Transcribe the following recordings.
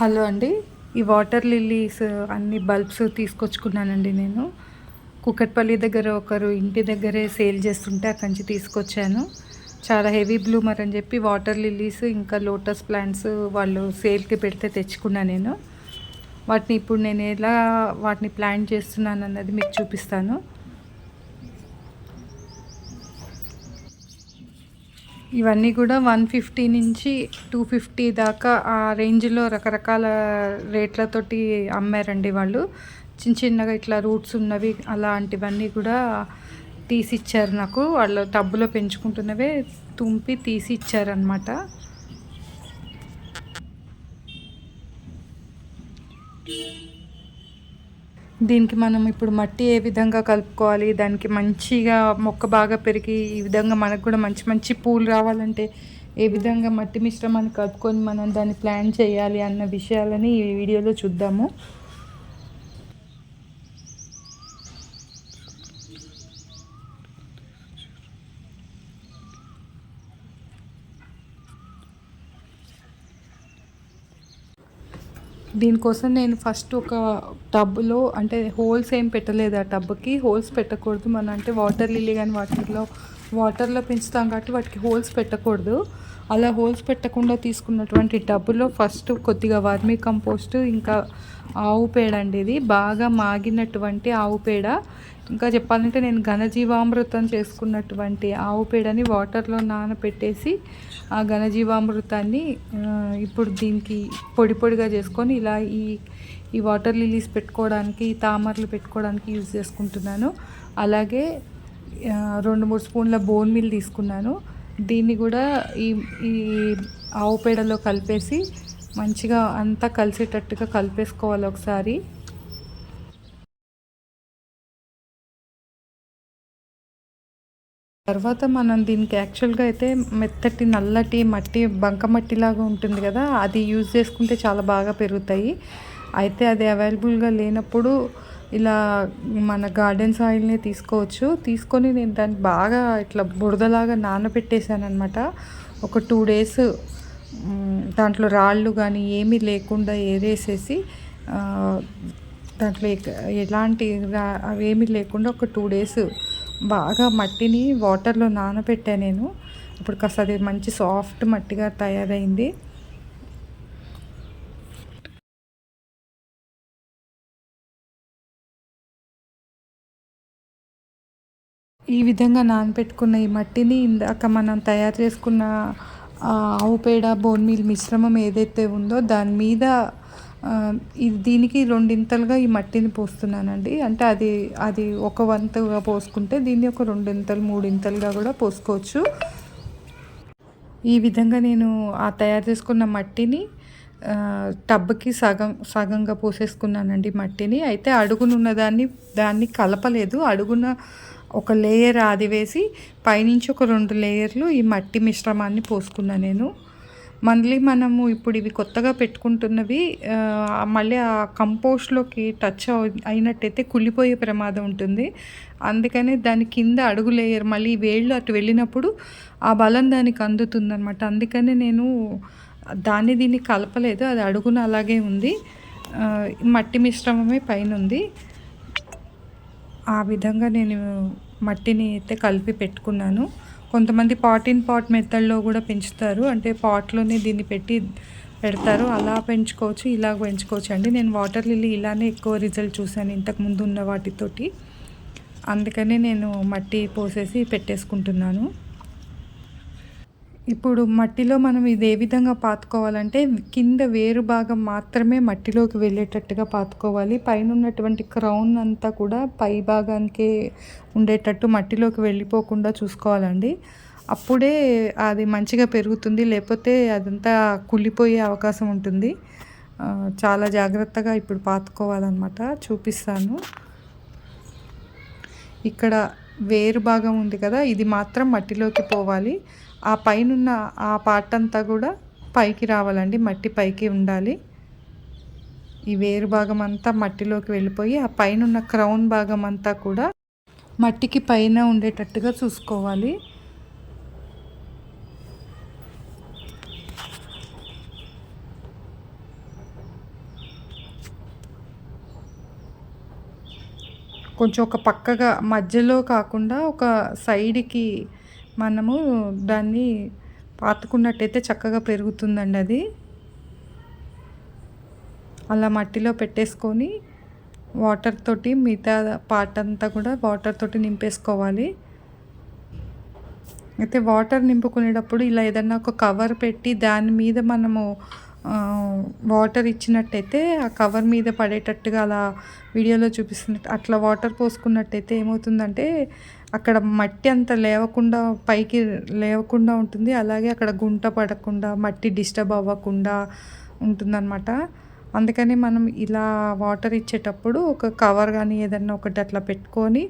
Hello అండి. ఈ water lilies అన్ని బల్బ్స్ తీసుకొచ్చుకున్నానండి నేను. కుక్కట్పల్లి దగ్గర ఒకరు ఇంటి దగ్గరే సేల్ చేస్తుంటే అక్కడి నుంచి తీసుకొచ్చాను. చాలా హెవీ బ్లూమర్ అని చెప్పి వాటర్ లిల్లీస్ ఇంకా లోటస్ ప్లాంట్స్ వాళ్ళు సేల్కి పెడితే తెచ్చుకున్నా నేను. వాటిని ఇప్పుడు నేను ఎలా వాటిని ప్లాన్ చేస్తున్నాను అన్నది మీకు చూపిస్తాను. ఇవన్నీ కూడా వన్ ఫిఫ్టీ నుంచి టూ ఫిఫ్టీ దాకా ఆ రేంజ్లో రకరకాల రేట్లతోటి అమ్మారండి వాళ్ళు. చిన్న చిన్నగా ఇట్లా రూట్స్ ఉన్నవి అలాంటివన్నీ కూడా తీసి ఇచ్చారు నాకు. వాళ్ళు టబ్బులో పెంచుకుంటున్నవే తుంపి తీసి ఇచ్చారనమాట దీనికి మనం ఇప్పుడు మట్టి ఏ విధంగా కలుపుకోవాలి? దానికి మంచిగా మొక్క బాగా పెరిగి ఈ విధంగా మనకు కూడా మంచి మంచి పూలు రావాలంటే ఏ విధంగా మట్టి మిశ్రమాన్ని కలుపుకొని మనం దాన్ని ప్లాన్ చేయాలి అన్న విషయాలని ఈ వీడియోలో చూద్దాము. దీనికోసం నేను ఫస్ట్ ఒక టబ్లో అంటే హోల్స్ ఏం పెట్టలేదు ఆ టబ్కి. హోల్స్ పెట్టకూడదు మన అంటే వాటర్ లిల్లీ కానీ వాటిలో వాటర్లో పెంచుతాం కాబట్టి వాటికి హోల్స్ పెట్టకూడదు. అలా హోల్స్ పెట్టకుండా తీసుకున్నటువంటి టబ్బులో ఫస్ట్ కొద్దిగా వర్మీ కంపోస్ట్ ఇంకా ఆవు పేడ అండి ఇది. బాగా మాగినటువంటి ఆవు పేడ. ఇంకా చెప్పాలంటే నేను ఘనజీవామృతం చేసుకున్నటువంటి ఆవు పేడని వాటర్లో నానబెట్టేసి ఆ ఘనజీవామృతాన్ని ఇప్పుడు దీనికి పొడి పొడిగా చేసుకొని ఇలా ఈ ఈ వాటర్ లిలీస్ పెట్టుకోవడానికి తామరలు పెట్టుకోవడానికి యూజ్ చేసుకుంటున్నాను. అలాగే రెండు మూడు స్పూన్ల బోన్ మిల్ తీసుకున్నాను. దీన్ని కూడా ఈ ఈ ఆవు పేడలో కలిపేసి మంచిగా అంతా కలిసేటట్టుగా కలిపేసుకోవాలి ఒకసారి. తర్వాత మనం దీనికి యాక్చువల్గా అయితే మెత్తటి నల్లటి మట్టి బంక మట్టిలాగా ఉంటుంది కదా అది యూజ్ చేసుకుంటే చాలా బాగా పెరుగుతాయి. అయితే అది అవైలబుల్గా లేనప్పుడు ఇలా మన గార్డెన్ సాయిల్ని తీసుకోవచ్చు. తీసుకొని నేను దాన్ని బాగా ఇట్లా బురదలాగా నానబెట్టేశాను అనమాట ఒక టూ డేస్ దాంట్లో రాళ్ళు కానీ ఏమీ లేకుండా ఏరేసేసి దాంట్లో ఎలాంటి అవేమీ లేకుండా ఒక టూ డేస్ బాగా మట్టిని వాటర్లో నానబెట్టా నేను. ఇప్పుడు కాస్త అది మంచి సాఫ్ట్ మట్టిగా తయారైంది. ఈ విధంగా నానబెట్టుకున్న ఈ మట్టిని ఇందాక మనం తయారు చేసుకున్న ఆవు పేడ బోన్ మీల్ మిశ్రమం ఏదైతే ఉందో దాని మీద దీనికి రెండింతలుగా ఈ మట్టిని పోస్తున్నానండి. అంటే అది అది ఒక వంతుగా పోసుకుంటే దీన్ని ఒక రెండింతలు మూడింతలుగా కూడా పోసుకోవచ్చు. ఈ విధంగా నేను ఆ తయారు చేసుకున్న మట్టిని టబ్కి సగం సగంగా పోసేసుకున్నానండి మట్టిని. అయితే అడుగునున్న దాన్ని దాన్ని కలపలేదు. అడుగున ఒక లేయర్ ఆది వేసి పైనుంచి ఒక రెండు లేయర్లు ఈ మట్టి మిశ్రమాన్ని పోసుకున్నాను నేను. మళ్ళీ మనము ఇప్పుడు ఇవి కొత్తగా పెట్టుకుంటున్నవి మళ్ళీ ఆ కంపోస్ట్లోకి టచ్ అయినట్టయితే కుళ్ళిపోయే ప్రమాదం ఉంటుంది. అందుకనే దాని కింద అడుగు లేయర్ మళ్ళీ వేళ్ళు అటు వెళ్ళినప్పుడు ఆ బలం దానికి అందుతుంది అనమాట అందుకనే నేను దాన్ని దీన్ని కలపలేదు అది అడుగున అలాగే ఉంది. మట్టి మిశ్రమమే పైన ఉంది ఆ విధంగా నేను మట్టిని అయితే కలిపి పెట్టుకున్నాను. కొంతమంది పాట్ ఇన్ పాట్ మెథడ్లో కూడా పెంచుతారు. అంటే పాట్లోనే దీన్ని పెట్టి పెడతారు. అలా పెంచుకోవచ్చు ఇలా పెంచుకోవచ్చు అండి. నేను వాటర్ లిల్లీ ఇలానే ఎక్కువ రిజల్ట్ చూశాను ఇంతకు ముందు ఉన్న వాటితోటి. అందుకనే నేను మట్టి పోసేసి పెట్టేసుకుంటున్నాను. ఇప్పుడు మట్టిలో మనం ఇది ఏ విధంగా పాతుకోవాలంటే కింద వేరు భాగం మాత్రమే మట్టిలోకి వెళ్ళేటట్టుగా పాతుకోవాలి. పైన ఉన్నటువంటి క్రౌన్ అంతా కూడా పై భాగానికే ఉండేటట్టు మట్టిలోకి వెళ్ళిపోకుండా చూసుకోవాలండి. అప్పుడే అది మంచిగా పెరుగుతుంది లేకపోతే అదంతా కుళ్ళిపోయే అవకాశం ఉంటుంది. చాలా జాగ్రత్తగా ఇప్పుడు పాతుకోవాలన్నమాట. చూపిస్తాను. ఇక్కడ వేరు భాగం ఉంది కదా ఇది మాత్రం మట్టిలోకి పోవాలి. ఆ పైనున్న ఆ పార్ట్ అంతా కూడా పైకి రావాలండి మట్టి పైకి ఉండాలి. ఈ వేరు భాగం అంతా మట్టిలోకి వెళ్ళిపోయి ఆ పైన ఉన్న క్రౌన్ భాగం అంతా కూడా మట్టికి పైన ఉండేటట్టుగా చూసుకోవాలి. కొంచెం ఒక పక్కగా మధ్యలో కాకుండా ఒక సైడ్కి మనము దాన్ని పాతుకున్నట్టయితే చక్కగా పెరుగుతుందండి అది. అలా మట్టిలో పెట్టేసుకొని వాటర్ తోటి మిగతా పార్ట్ అంతా కూడా వాటర్ తోటి నింపేసుకోవాలి. అయితే వాటర్ నింపుకునేటప్పుడు ఇలా ఏదన్నా ఒక కవర్ పెట్టి దాని మీద మనము వాటర్ ఇచ్చినట్టయితే ఆ కవర్ మీద పడేటట్టుగా అలా వీడియోలో చూపిస్తున్నట్టు అట్లా వాటర్ పోసుకున్నట్టయితే ఏమవుతుందంటే అక్కడ మట్టి అంత లేవకుండా పైకి లేవకుండా ఉంటుంది. అలాగే అక్కడ గుంట పడకుండా మట్టి డిస్టర్బ్ అవ్వకుండా ఉంటుందన్నమాట. అందుకని మనం ఇలా వాటర్ ఇచ్చేటప్పుడు ఒక కవర్ కానీ ఏదన్నా ఒకటి అట్లా పెట్టుకొని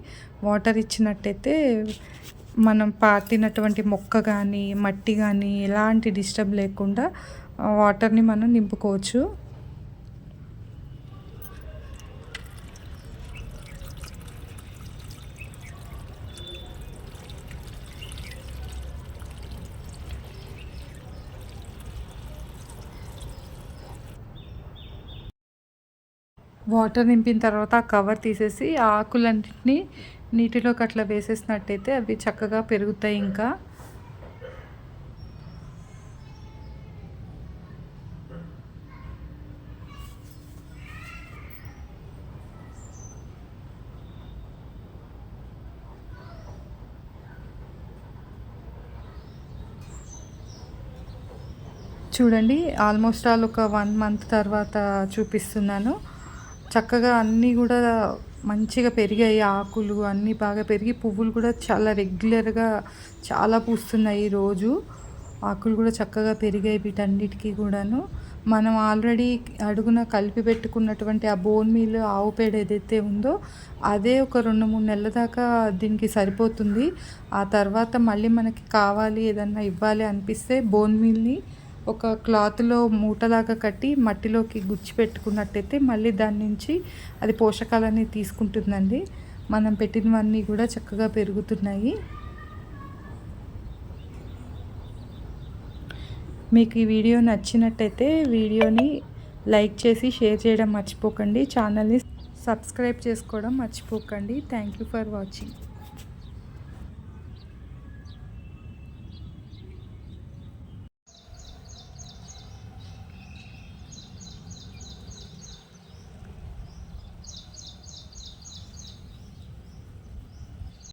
వాటర్ ఇచ్చినట్టయితే మనం పాతినటువంటి మొక్క కానీ మట్టి కానీ ఎలాంటి డిస్టర్బ్ లేకుండా వాటర్ని మనం నింపుకోవచ్చు. వాటర్ నింపిన తర్వాత ఆ కవర్ తీసేసి ఆకులన్నింటినీ నీటిలోకి అట్లా వేసేసినట్టయితే అవి చక్కగా పెరుగుతాయి ఇంకా. చూడండి ఆల్మోస్ట్ ఆల్ ఒక వన్ మంత్ తర్వాత చూపిస్తున్నాను. చక్కగా అన్నీ కూడా మంచిగా పెరిగాయి. ఆకులు అన్నీ బాగా పెరిగి పువ్వులు కూడా చాలా రెగ్యులర్గా చాలా పూస్తున్నాయి రోజు. ఆకులు కూడా చక్కగా పెరిగాయి వీటన్నిటికీ కూడాను. మనం ఆల్రెడీ అడుగున కలిపి పెట్టుకున్నటువంటి ఆ బోన్ మీల్ ఆవు పేడ ఏదైతే ఉందో అదే ఒక రెండు మూడు నెలల దాకా దీనికి సరిపోతుంది. ఆ తర్వాత మళ్ళీ మనకి కావాలి ఏదన్నా ఇవ్వాలి అనిపిస్తే బోన్ మీల్ని ఒక క్లాత్లో మూటలాగా కట్టి మట్టిలోకి గుచ్చి పెట్టుకున్నట్టయితే మళ్ళీ దాని నుంచి అది పోషకాలన్నీ తీసుకుంటుందండి. మనం పెట్టినవన్నీ కూడా చక్కగా పెరుగుతున్నాయి. మీకు ఈ వీడియో నచ్చినట్టయితే వీడియోని లైక్ చేసి షేర్ చేయడం మర్చిపోకండి. ఛానల్ని సబ్స్క్రైబ్ చేసుకోవడం మర్చిపోకండి. Thank you for watching.